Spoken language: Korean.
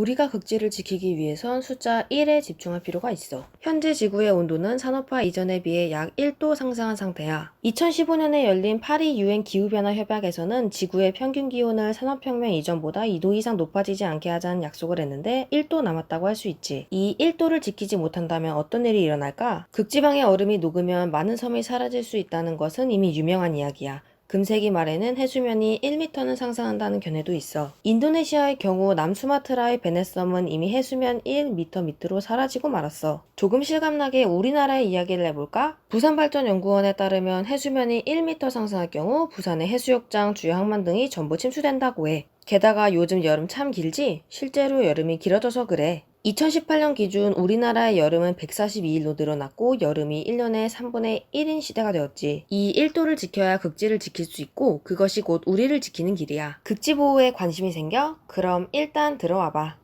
우리가 극지를 지키기 위해선 숫자 1에 집중할 필요가 있어. 현재 지구의 온도는 산업화 이전에 비해 약 1도 상승한 상태야. 2015년에 열린 파리 유엔 기후변화 협약에서는 지구의 평균 기온을 산업혁명 이전보다 2도 이상 높아지지 않게 하자는 약속을 했는데 1도 남았다고 할 수 있지. 이 1도를 지키지 못한다면 어떤 일이 일어날까? 극지방의 얼음이 녹으면 많은 섬이 사라질 수 있다는 것은 이미 유명한 이야기야. 금세기 말에는 해수면이 1m는 상승한다는 견해도 있어. 인도네시아의 경우 남수마트라의 베네섬은 이미 해수면 1m 밑으로 사라지고 말았어. 조금 실감나게 우리나라의 이야기를 해볼까? 부산발전연구원에 따르면 해수면이 1m 상승할 경우 부산의 해수욕장, 주요 항만 등이 전부 침수된다고 해. 게다가 요즘 여름 참 길지? 실제로 여름이 길어져서 그래. 2018년 기준 우리나라의 여름은 142일로 늘어났고 여름이 1년에 3분의 1인 시대가 되었지. 이 1도를 지켜야 극지를 지킬 수 있고 그것이 곧 우리를 지키는 길이야. 극지 보호에 관심이 생겨? 그럼 일단 들어와봐.